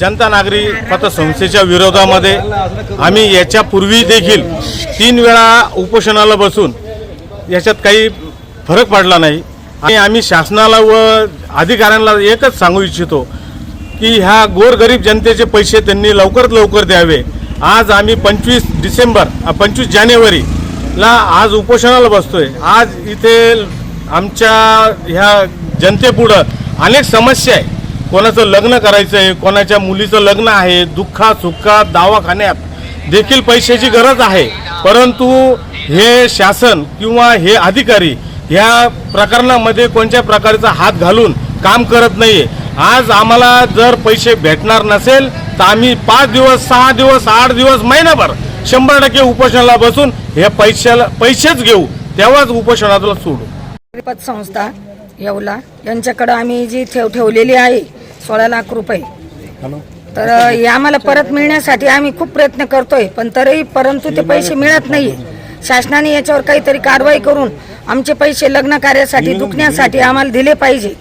जनता नागरी पतसंस्थेच्या विरोधामध्ये आम्ही याच्यापूर्वी देखील तीन वेळा उपोषणाला बसून याच्यात काही फरक पडला नाही. आणि आम्ही शासनाला व अधिकाऱ्यांना एकच सांगू इच्छितो की ह्या गोरगरीब जनतेचे पैसे त्यांनी लवकरात लवकर द्यावे. आज आम्ही पंचवीस डिसेंबर पंचवीस जानेवारीला आज उपोषणाला बसतोय. आज इथे आमच्या ह्या जनतेपुढं अनेक समस्या आहे. कोणाचं लग्न करायचं आहे कोणाच्या मुलीचं लग्न आहे दुःखात सुखात दवाखान्यात देखील पैशाची गरज आहे. परंतु हे शासन किंवा हे अधिकारी ह्या प्रकरणामध्ये कोणत्या प्रकारचा हात घालून काम करत नाही आज आम्हाला जर पैसे भेटणार नसेल तर आम्ही पाच दिवस सहा दिवस आठ दिवस महिनाभर शंभर टक्के उपोषणाला बसून हे पैशाला पैसेच घेऊ तेव्हाच उपोषणाला सोडू. पतसंस्था येवला. यांच्याकडं आम्ही जी ठेव ठेवलेली आहे सोळा लाख रुपये. तर हे आम्हाला परत मिळण्यासाठी आम्ही खूप प्रयत्न करतोय पण तरीही परंतु ते पैसे मिळत नाहीये शासनाने याच्यावर काहीतरी कारवाई करून आमचे पैसे लग्न कार्यासाठी दुखण्यासाठी आम्हाला दिले पाहिजे.